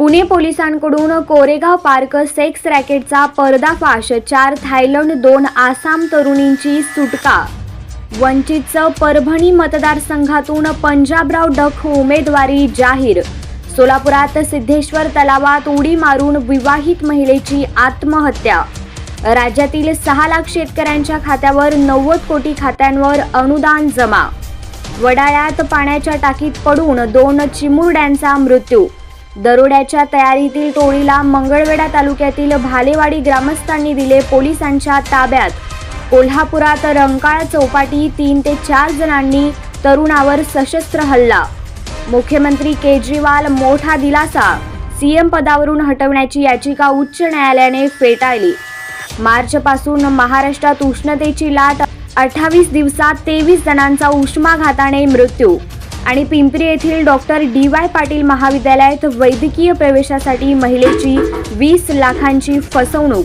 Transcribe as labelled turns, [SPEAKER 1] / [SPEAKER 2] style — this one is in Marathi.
[SPEAKER 1] पुणे पोलिसांकडून कोरेगाव पार्क सेक्स रॅकेटचा पर्दाफाश चार थायलंड दोन आसाम तरुणींची सुटका. वंचितचं परभणी मतदारसंघातून पंजाबराव डक उमेदवारी जाहीर. सोलापुरात सिद्धेश्वर तलावात उडी मारून विवाहित महिलेची आत्महत्या. राज्यातील सहा लाख शेतकऱ्यांच्या खात्यावर नव्वद कोटी खात्यांवर अनुदान जमा. वडाळ्यात पाण्याच्या टाकीत पडून दोन चिमुरड्यांचा मृत्यू. दरोड्याच्या तयारीतील टोळीला मंगळवेढा तालुक्यातील भालेवाडी ग्रामस्थांनी दिले पोलिसांच्या ताब्यात. कोल्हापुरात रंकाळ चौपाटी तीन ते चार जणांनी तरुणावर सशस्त्र हल्ला. मुख्यमंत्री केजरीवाल मोठा दिलासा. सीएम पदावरून हटवण्याची याचिका उच्च न्यायालयाने फेटाळली. मार्चपासून महाराष्ट्रात उष्णतेची लाट अठ्ठावीस दिवसात तेवीस जणांचा उष्माघाताने मृत्यू आणि पिंपरी येथील डॉक्टर डी वाय पाटील महाविद्यालयात वैद्यकीय प्रवेशासाठी महिलेची वीस लाखांची फसवणूक.